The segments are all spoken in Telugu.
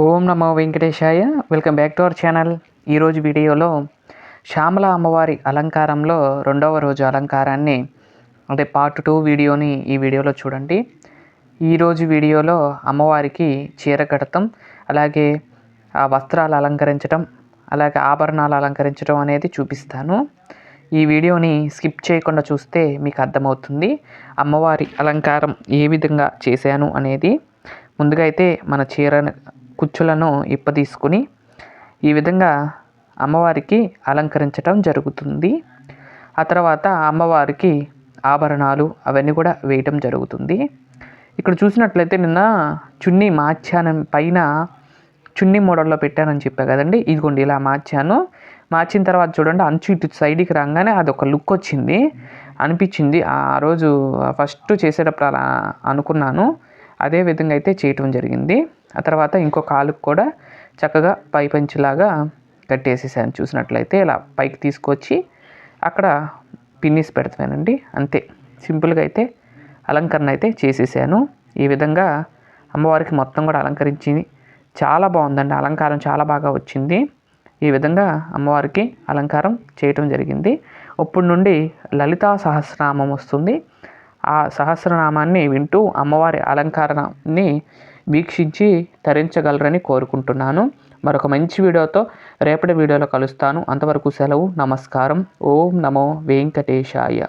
ఓం నమో వెంకటేశాయ. Welcome back to our channel. ఈరోజు వీడియోలో శ్యామల అమ్మవారి అలంకారంలో రెండవ రోజు అలంకారాన్ని అంటే పార్ట్ టూ వీడియోని ఈ వీడియోలో చూడండి. ఈరోజు వీడియోలో అమ్మవారికి చీర కడతం అలాగే ఆ వస్త్రాలు అలంకరించడం అలాగే ఆభరణాలు అలంకరించడం అనేది చూపిస్తాను. ఈ వీడియోని స్కిప్ చేయకుండా చూస్తే మీకు అర్థమవుతుంది అమ్మవారి అలంకారం ఏ విధంగా చేశాను అనేది. ముందుగా అయితే మన చీర కుచ్చులను ఇప్పదీసుకుని ఈ విధంగా అమ్మవారికి అలంకరించటం జరుగుతుంది. ఆ తర్వాత అమ్మవారికి ఆభరణాలు అవన్నీ కూడా వేయటం జరుగుతుంది. ఇక్కడ చూసినట్లయితే నిన్న చున్నీ మార్చాను పైన చున్నీ మోడల్లో పెట్టానని చెప్పా కదండి. ఇదిగోండి ఇలా మార్చాను మార్చిన తర్వాత చూడండి అంచు ఇటు సైడ్కి రాగానే అది ఒక లుక్ వచ్చింది. అనిపించింది. ఆ రోజు ఫస్ట్ చేసేటప్పుడు అలా అనుకున్నాను. అదే విధంగా అయితే చేయటం జరిగింది. ఆ తర్వాత ఇంకో కాలుకు కూడా చక్కగా పై పంచిలాగా కట్టేసేసాను. చూసినట్లయితే ఇలా పైకి తీసుకొచ్చి అక్కడ పిన్నిస్ పెడతానండి. అంతే. సింపుల్గా అయితే అలంకరణ అయితే చేసేసాను. ఈ విధంగా అమ్మవారికి మొత్తం కూడా అలంకరించి చాలా బాగుందండి. అలంకారం చాలా బాగా వచ్చింది. ఈ విధంగా అమ్మవారికి అలంకారం చేయటం జరిగింది. ఇప్పుడు నుండి లలితా సహస్రనామం వస్తుంది. ఆ సహస్రనామాన్ని వింటూ అమ్మవారి అలంకరణని వీక్షించి తరించగలరని కోరుకుంటున్నాను. మరొక మంచి వీడియోతో రేపటి వీడియోలో కలుస్తాను. అంతవరకు సెలవు నమస్కారం. ఓం నమో వెంకటేశాయ.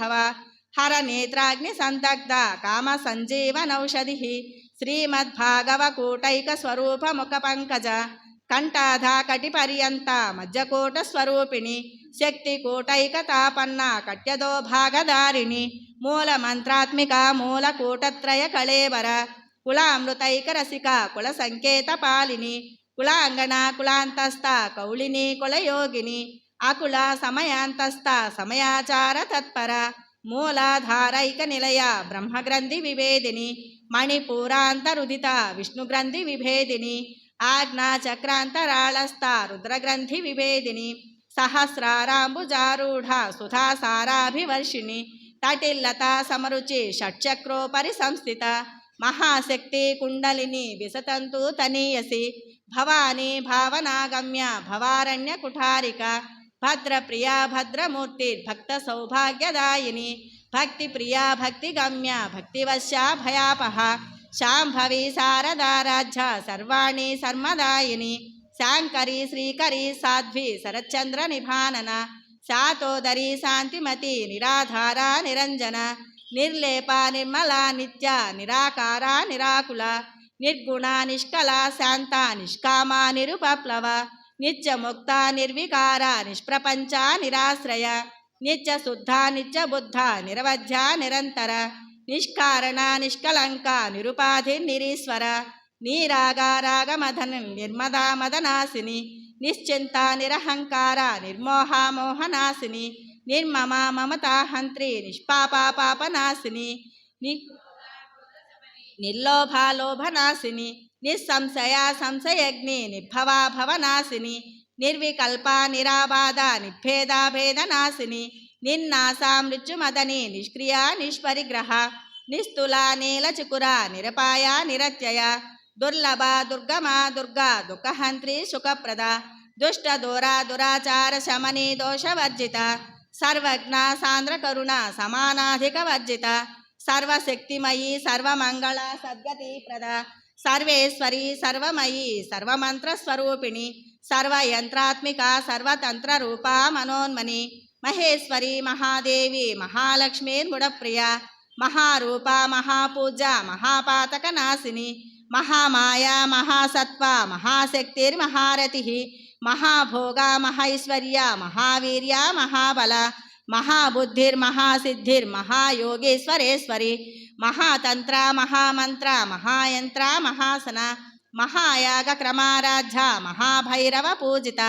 భవ హర నేత్రాగ్ని సందగ్ధ కామ సంజీవనౌషధి శ్రీమద్భాగవకూటైక స్వరూప ముఖ పంకజ. కంఠాధ కటి పర్యంత మధ్యకూట స్వరూపిణి. శక్తి కూటైక తాపన్న కట్యదో భాగధారిణి. మూల మంత్రాత్మిక మూల కూటత్రయ కళేవర కులామృతైక రసిక కుల సంకేత పాలిని. కులాంగన కులాంతస్థ కౌళిని కులయోగిని. అకుల సమయాంతస్థ సమయాచార తత్పర. మూలాధారైక నిలయ బ్రహ్మగ్రంథి విభేదిని. మణిపూరాంతరుదిత విష్ణుగ్రంథి విభేదిని. ఆజ్ఞా చక్రాంతరాళస్థ రుద్రగ్రంథి విభేదిని. సహస్రారాంబుజారూఢ సుధాసారాభివర్షిణి తటిల్లత సమరుచి షట్చక్రోపరి సంస్థిత మహాశక్తి కుండలిని విసతంతు తనీయసి భవానీ భావనాగమ్య భవారణ్య కుఠారిక భద్రప్రియా భద్రమూర్తి భక్త సౌభాగ్యదాయిని భక్తి ప్రియా భక్తి గమ్య భక్తివశ్యా భయాపహ శాంభవి శారదారాధ్య సర్వాణి సర్మదాయిని శాంకరి శ్రీకరి సాధ్వి శరచంద్ర నిభానన శాతోదరి శాంతిమతి నిరాధార నిరంజన నిర్లేప నిర్మల నిత్య నిరాకార నిరాకుల నిర్గుణ నిష్కల శాంత నిష్కామ నిరుపప్లవ నిత్య ముక్త నిర్వికార నిష్ప్రపంచ నిరాశ్రయ నిత్య శుద్ధ నిత్య బుద్ధ నిరవధ్య నిరంతర నిష్కారణ నిష్కలంక నిరుపాధి నిరీశ్వర నీరాగారాగమధన నిర్మదా మదనాశిని నిశ్చింత నిరహంకార నిర్మోహామోహనాశిని నిర్మమ మమతాహంత్రి నిష్పాపాపనాశిని ని నిర్లోభాలోభనాశిని నిస్సంశయా సంశయగ్ని నిర్భవా భవనాశిని నిర్వికల్ప నిరాబాధ నిభేదాభేదనాశిని నిన్నాసా మృత్యుమదని నిష్క్రియా నిష్పరిగ్రహ నిస్తుల నీలచికుర నిరపాయ నిరత్యయ దుర్లభ దుర్గమా దుర్గా దుఃఖహంత్రి సుఖప్రద దుష్ట దూరా దురాచార శమని దోషవర్జిత సర్వజ్ఞ సాంద్ర కరుణ సమానాధిక వర్జిత సర్వశక్తిమయీ సర్వమంగళ సద్గతి ప్రద సర్వేశ్వరి సర్వమయీ సర్వమంత్రస్వరూపిణి సర్వయంత్రాత్మిక సర్వతంత్ర రూపా మనోన్మని మహేశ్వరి మహాదేవి మహాలక్ష్మీర్ముడప్రియ మహారూప మహాపూజ మహాపాతక నాశిని మహామాయా మహాసత్వ మహాశక్తిర్ మహాశక్తిర్మహారతి మహాభోగ మహైశ్వర్య మహావీర్య మహాబల మహాబుద్ధిర్ మహాసిద్ధిర్ మహాయోగేశ్వరేశ్వరి మహాతంత్ర మహామంత్ర మహాయంత్ర మహాసన మహాయాగ క్రమారాధ్య మహాభైరవ పూజిత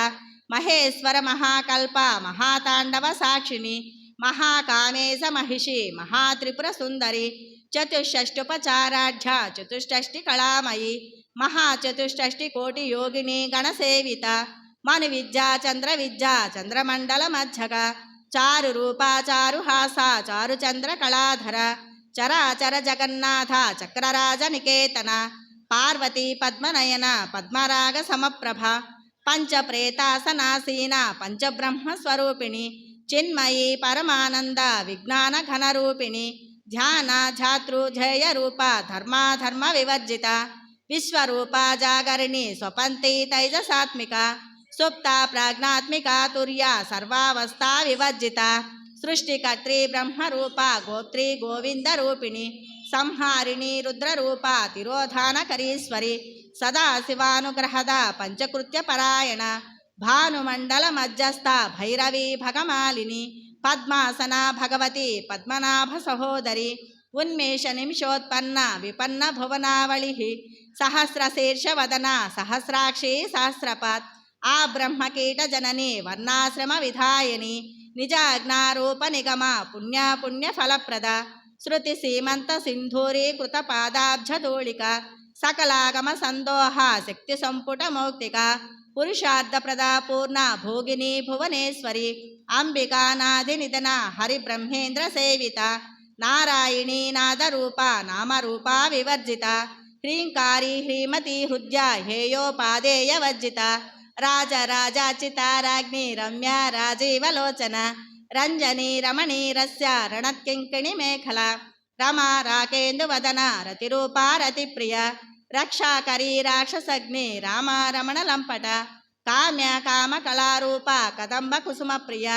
మహేశ్వర మహాకల్ప మహాతాండవ సాక్షిణి మహాకామేశ మహిషి మహాత్రిపుర సుందరి చతుషష్టుపచారాఢ్య చతుష్టష్టి కళామయి మహాచతుష్టష్టి కోటి యోగిని గణసేవిత మను విద్యా చంద్ర విద్యా చంద్రమండల మధ్యక చారు రూపా చారు హాస చారు చంద్ర కళాధర చరాచర జగన్నాథ చక్రరాజ నికేతన పార్వతీ పద్మనయన పద్మరాగ సమప్రభ పంచప్రేతాసనాసీన పంచబ్రహ్మ స్వరూపిణి చిన్మయీ పరమానంద విజ్ఞాన ఘనరూపిణి ध्यान झातृ जय रूप धर्म धर्म विवर्जिता। विश्व जागरणी स्वपंती तैजसात्मिका। सुप्ता प्राज्ञात्मिका तुर्या सर्वावस्था विवर्जिता। सृष्टिकर्त्री ब्रह्म रूपा गोत्री गोविंद रूपिणी। संहारिणी रुद्र रूप तिरोधान करीश्वरी सदा शिवानुग्रहदा पंचकृत्य परायण। भानुमंडल मध्यस्था भैरवी भगमालिनी। ಪದ್ಮಾಸನ ಭಗವತಿ ಪದ್ಮನಾಭ ಸಹೋದರಿ ಉನ್ಮೇಷ ನಿಮಿಷೋತ್ಪನ್ನ ವಿಪನ್ನ ಭುವನಾವಳಿ ಸಹಸ್ರಶೀರ್ಷವದನ ಸಹಸ್ರಾಕ್ಷಿ ಸಹಸ್ರಪಾತ್ ಆ ಬ್ರಹ್ಮಕೀಟ ಜನನಿ ವರ್ಣಾಶ್ರಮ ವಿಧಾಯನಿ ನಿಜ ಅಜ್ಞಾರೂಪ ನಿಗಮ ಪುಣ್ಯ ಪುಣ್ಯ ಫಲಪ್ರದ ಶ್ರುತಿ ಸೀಮಂತ ಸಿಂಧೂರಿ ಕೃತ ಪಾದಾಬ್ಜ ಧೂಳಿಕ సకలాగమ సందోహ శక్తి సంపుట మౌక్తిక పురుషార్థప్రదా పూర్ణ భోగిని భువనేశ్వరి అంబికానాది నిధన హరిబ్రహ్మేంద్ర సేవిత నారాయణీ నాదరూప నామరూప వివర్జిత హ్రీంకారి హ్రీమతి హృద్య హేయోపాదేయ వర్జిత రాజరాజాచిత రాజ్ఞి రమ్య రాజీవలోచన రంజని రమణీరస్య రణత్కింకిణి మేఖల రమా రాకేందువదన రతిరూపా రతిప్రియ రక్షాకరీ రాక్షసగ్ని రామారమణ లంపట కామ్య కామ కళారూప కదంబ కుసుమ ప్రియ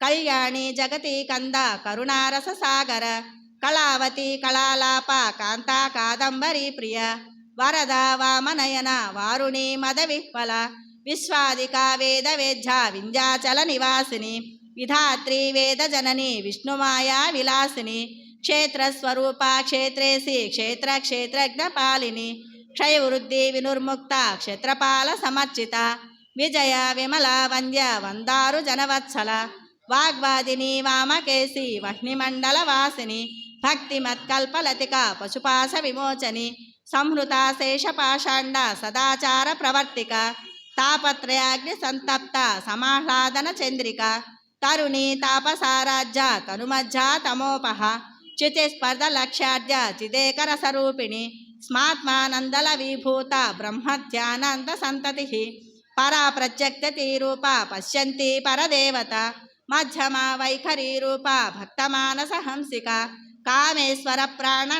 కళ్యాణి జగతి కంద కరుణారస సాగర కళావతి కళాలాప కాంతా కాదంబరీ ప్రియ వరద వామనయన వారుణి మద విహ్వల విశ్వాదిక వేద వేద్య వింధ్యాచల నివాసిని విధాత్రి వేద జనని విష్ణుమాయా విలాసిని క్షేత్రస్వరూప క్షేత్రేసి క్షేత్ర క్షేత్రజ్ఞ పాలిని క్షయవృద్ధి వినుర్ముక్త క్షేత్రపాల సమర్చిత. విజయ విమల వంద్య వందారు జనవత్సల. వాగ్వాదిని వామకేసి వహ్నిమండల వాసిని. భక్తిమత్కల్పలతిక పశుపాశ విమోచని. సంహృత శేషపాషాండ సదాచార ప్రవర్తిక. తాపత్రయాగ్ని సంతప్త సమాహ్లాదన చంద్రిక. తరుణి తాపసారాజ్య తనుమధ్య తమోపహ. చ్యుతి స్పర్ధ లక్ష్యాడ్య చిదేకర స్వరూపిణి స్మాత్మానందల విభూత బ్రహ్మధ్యానంద సంతతి పరా ప్రత్యక్తి రూప పశ్యంతి పరదేవత మధ్యమా వైఖరీ రూప భక్తమానస హంసిక కామేశ్వర ప్రాణ